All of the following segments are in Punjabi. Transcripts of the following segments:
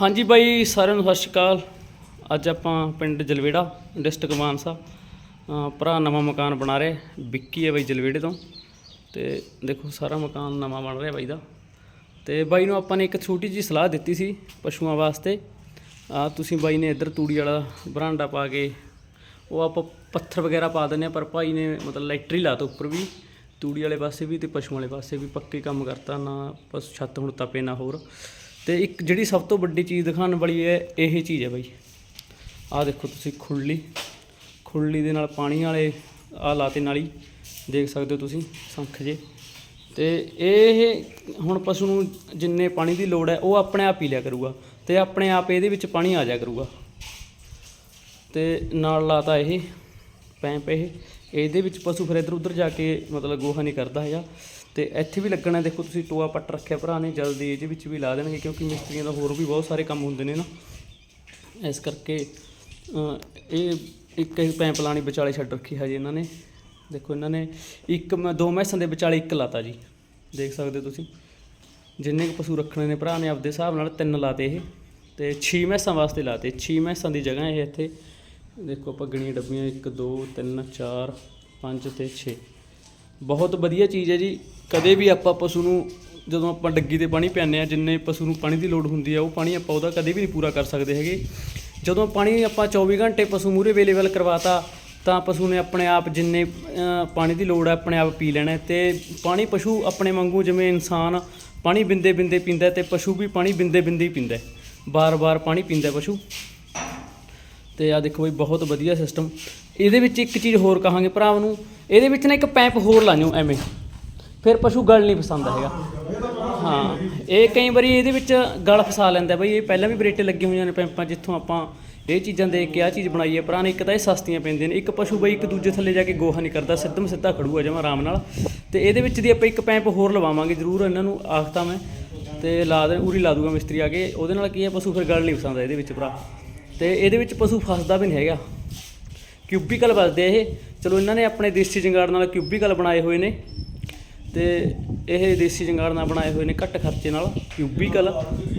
ਹਾਂਜੀ ਬਾਈ, ਸਾਰਿਆਂ ਨੂੰ ਸਤਿ ਸ਼੍ਰੀ ਅਕਾਲ। ਅੱਜ ਆਪਾਂ ਪਿੰਡ ਜਲਵੇੜਾ, ਡਿਸਟ੍ਰਿਕਟ ਮਾਨਸਾ ਭਰਾ ਨਵਾਂ ਮਕਾਨ ਬਣਾ ਰਿਹਾ, ਵਿੱਕੀ ਹੈ ਬਾਈ ਜਲਵੇੜੇ ਤੋਂ। ਤੇ ਦੇਖੋ, ਸਾਰਾ ਮਕਾਨ ਨਵਾਂ ਬਣ ਰਿਹਾ ਬਾਈ ਦਾ। ਤੇ ਬਾਈ ਨੂੰ ਆਪਾਂ ਨੇ ਇੱਕ ਛੋਟੀ ਜੀ ਸਲਾਹ ਦਿੱਤੀ ਸੀ ਪਸ਼ੂਆਂ ਵਾਸਤੇ। ਆ ਤੁਸੀਂ ਬਾਈ ਨੇ ਇੱਧਰ ਤੂੜੀ ਵਾਲਾ ਬਰਾਂਡਾ ਪਾ ਕੇ, ਉਹ ਆਪਾਂ ਪੱਥਰ ਵਗੈਰਾ ਪਾ ਦਿੰਦੇ ਆ ਪਰ ਭਾਈ ਨੇ ਮਤਲਬ ਲੈਟਰੀ ਲਾਤਾ ਉੱਪਰ ਵੀ। ਤੂੜੀ ਵਾਲੇ ਪਾਸੇ ਵੀ ਤੇ ਪਸ਼ੂਆਂ ਵਾਲੇ ਪਾਸੇ ਵੀ ਪੱਕੇ ਕੰਮ ਕਰਤਾ, ਨਾ ਬਸ ਛੱਤ ਹੁਣ ਤਪੇ, ਨਾ ਹੋਰ। ਤੇ ਇੱਕ ਜਿਹੜੀ ਸਭ ਤੋਂ ਵੱਡੀ ਚੀਜ਼ ਦਿਖਾਉਣ ਵਾਲੀ ਹੈ ਇਹ ਚੀਜ਼ ਹੈ ਬਾਈ। ਆਹ ਦੇਖੋ ਤੁਸੀਂ ਖੁੱਲੀ ਖੁੱਲੀ ਦੇ ਨਾਲ ਪਾਣੀ ਵਾਲੇ ਆ ਲਾਤੇ ਨਾਲੀ, ਦੇਖ ਸਕਦੇ ਹੋ ਤੁਸੀਂ ਸੰਖ ਜੇ। ਤੇ ਇਹ ਹੁਣ ਪਸ਼ੂ ਨੂੰ ਜਿੰਨੇ ਪਾਣੀ ਦੀ ਲੋੜ ਹੈ, ਉਹ ਆਪਣੇ ਆਪ ਹੀ ਲਿਆ ਕਰੂਗਾ ਤੇ ਆਪਣੇ ਆਪ ਇਹਦੇ ਵਿੱਚ ਪਾਣੀ ਆ ਜਾ ਕਰੂਗਾ। ਤੇ ਨਾਲ ਲਾਤਾ ਇਹ, ਪੈਂਪ ਇਹ, ਇਹਦੇ ਵਿੱਚ ਪਸ਼ੂ ਫਿਰ ਇੱਧਰ ਉੱਧਰ ਜਾ ਕੇ ਮਤਲਬ ਗੋਹਾ ਨਹੀਂ ਕਰਦਾ ਹੈਗਾ। ਤੇ ਇੱਥੇ ਵੀ ਲੱਗਣਾ ਦੇਖੋ ਤੁਸੀਂ ਟੋਆ ਪੱਟ ਰੱਖਿਆ ਭਰਾ ਨੇ, ਜਲਦੀ ਇਹਦੇ ਵਿੱਚ ਵੀ ਲਾ ਦੇਣਗੇ, ਕਿਉਂਕਿ ਮਿਸਤਰੀਆਂ ਦਾ ਹੋਰ ਵੀ ਬਹੁਤ ਸਾਰੇ ਕੰਮ ਹੁੰਦੇ ਨੇ ਨਾ। ਇਸ ਕਰਕੇ ਇਹ ਇੱਕ ਹੀ ਪੈਂਪ ਲਾਣੀ ਵਿਚਾਲੇ ਛੱਡ ਰੱਖੀ ਹਜੇ ਇਹਨਾਂ ਨੇ। ਦੇਖੋ ਇਹਨਾਂ ਨੇ ਇੱਕ ਮ- ਦੋ ਮੈਸਾਂ ਦੇ ਵਿਚਾਲੇ ਇੱਕ ਲਾਤਾ ਜੀ। ਦੇਖ ਸਕਦੇ ਹੋ ਤੁਸੀਂ। ਜਿੰਨੇ ਕੁ ਪਸ਼ੂ ਰੱਖਣੇ ਨੇ ਭਰਾ ਨੇ, ਆਪਦੇ ਹਿਸਾਬ ਨਾਲ ਤਿੰਨ ਲਾਤੇ ਇਹ। ਤੇ 6 ਮੈਸਾਂ ਵਾਸਤੇ ਲਾਤੇ। 6 ਮੈਸਾਂ ਦੀ ਜਗ੍ਹਾ ਇਹ ਇੱਥੇ। ਦੇਖੋ ਆਪਾਂ ਗਣੀਆਂ ਡੱਬੀਆਂ 1 2 3 4 5 ਤੇ 6 ਬਹੁਤ ਵਧੀਆ ਚੀਜ਼ ਹੈ ਜੀ। ਕਦੇ ਵੀ ਆਪਾਂ ਪਸ਼ੂ ਨੂੰ ਜਦੋਂ ਆਪਾਂ ਡੱਗੀ ਤੇ ਪਾਣੀ ਪਿਆਉਂਦੇ ਆ ਜਿੰਨੇ ਪਸ਼ੂ ਨੂੰ ਪਾਣੀ ਦੀ ਲੋੜ ਹੁੰਦੀ ਆ, ਉਹ ਪਾਣੀ ਆਪਾਂ ਉਹਦਾ ਕਦੇ ਵੀ ਨਹੀਂ ਪੂਰਾ ਕਰ ਸਕਦੇ ਹੈਗੇ। ਜਦੋਂ ਪਾਣੀ ਆਪਾਂ 24 ਘੰਟੇ ਪਸ਼ੂ ਮੂਰੇ ਅਵੇਲੇਬਲ ਕਰਵਾਤਾ, ਤਾਂ ਪਸ਼ੂ ਨੇ ਆਪਣੇ ਆਪ ਜਿੰਨੇ ਪਾਣੀ ਦੀ ਲੋੜ ਹੈ ਆਪਣੇ ਆਪ ਪੀ ਲੈਣਾ ਹੈ ਤੇ ਪਾਣੀ ਪਸ਼ੂ ਆਪਣੇ ਵਾਂਗੂ ਜਿਵੇਂ ਇਨਸਾਨ ਪਾਣੀ ਬਿੰਦੇ ਬਿੰਦੇ ਪੀਂਦਾ ਹੈ ਤੇ ਪਸ਼ੂ ਵੀ ਪਾਣੀ ਬਿੰਦੇ ਬਿੰਦੇ ਹੀ ਪੀਂਦਾ ਹੈ। ਬਾਰ-ਬਾਰ ਪਾਣੀ ਪੀਂਦਾ ਪਸ਼ੂ। ਤੇ ਆ ਦੇਖੋ ਬਈ, ਬਹੁਤ ਵਧੀਆ ਸਿਸਟਮ ਇਹਦੇ ਵਿੱਚ ਇੱਕ ਚੀਜ਼ ਹੋਰ ਕਹਾਂਗੇ ਭਰਾਵਾਂ ਨੂੰ। ਇਹਦੇ ਵਿੱਚ ਨਾ ਇੱਕ ਪੈਪ ਹੋਰ ਲਾਇਓ ਐਵੇਂ। ਫਿਰ ਪਸ਼ੂ ਗਲ ਨਹੀਂ ਪਸੰਦ ਹੈਗਾ। ਹਾਂ, ਇਹ ਕਈ ਵਾਰੀ ਇਹਦੇ ਵਿੱਚ ਗਲ ਫਸਾ ਲੈਂਦਾ ਬਈ, ਇਹ ਪਹਿਲਾਂ ਵੀ ਬਰੇਟੇ ਲੱਗੇ ਹੋਈਆਂ ਨੇ ਪੈਂਪਾਂ, ਜਿੱਥੋਂ ਆਪਾਂ ਇਹ ਚੀਜ਼ਾਂ ਦੇਖ ਕੇ ਆ ਚੀਜ਼ ਬਣਾਈ ਹੈ। ਭਰਾ ਨੇ ਇੱਕ ਤਾਂ ਇਹ ਸਸਤੀਆਂ ਪੈਂਦੀਆਂ ਨੇ। ਇੱਕ ਪਸ਼ੂ ਬਈ, ਇੱਕ ਦੂਜੇ ਥੱਲੇ ਜਾ ਕੇ ਗੋਹਾ ਨਹੀਂ ਕਰਦਾ, ਸਿੱਧਮ ਸਿੱਧਾ ਖੜੂਗਾ ਜਮਾ ਆਰਾਮ ਨਾਲ। ਤੇ ਇਹਦੇ ਵਿੱਚ ਦੀ ਆਪਾਂ ਇੱਕ ਪੈਂਪ ਹੋਰ ਲਵਾਵਾਂਗੇ, ਜ਼ਰੂਰ ਇਹਨਾਂ ਨੂੰ ਆਖਤਾ ਮੈਂ। ਤੇ ਲਾ ਦੇ, ਉਰੀ ਲਾ ਦੂਗਾ ਮਿਸਤਰੀ ਆ ਕੇ। ਉਹਦੇ ਨਾਲ ਕੀ ਹੈ, ਪਸ਼ੂ ਫਿਰ ਗਲ ਨਹੀਂ ਫਸਾਉਂਦਾ ਇਹਦੇ ਵਿੱਚ ਭਰਾ। ਤੇ ਇਹਦੇ ਵਿੱਚ ਪਸ਼ੂ ਫਸਦਾ ਵੀ ਨਹੀਂ ਹੈਗਾ। ਕਿਊਬੀਕਲ ਵੱਜਦੇ ਇਹ। ਚਲੋ ਇਹਨਾਂ ਨੇ ਆਪਣੇ ਦੇਸੀ ਜੰਗਾੜ ਨਾਲ ਕਿਊਬੀਕਲ ਬਣਾਏ ਹੋਏ ਨੇ। ਤੇ ਇਹ ਦੇਸੀ ਜੰਗਾੜ ਨਾਲ ਬਣਾਏ ਹੋਏ ਨੇ ਘੱਟ ਖਰਚੇ ਨਾਲ ਕਿਊਬੀਕਲ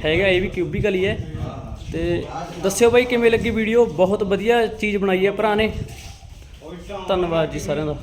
ਹੈਗਾ ਇਹ ਵੀ ਕਿਊਬੀਕਲ ਹੀ ਹੈ। ਤੇ ਦੱਸਿਓ ਬਾਈ ਕਿਵੇਂ ਲੱਗੀ ਵੀਡੀਓ ਬਹੁਤ ਵਧੀਆ ਚੀਜ਼ ਬਣਾਈ ਹੈ ਭਰਾ ਨੇ। ਧੰਨਵਾਦ ਜੀ ਸਾਰਿਆਂ ਦਾ।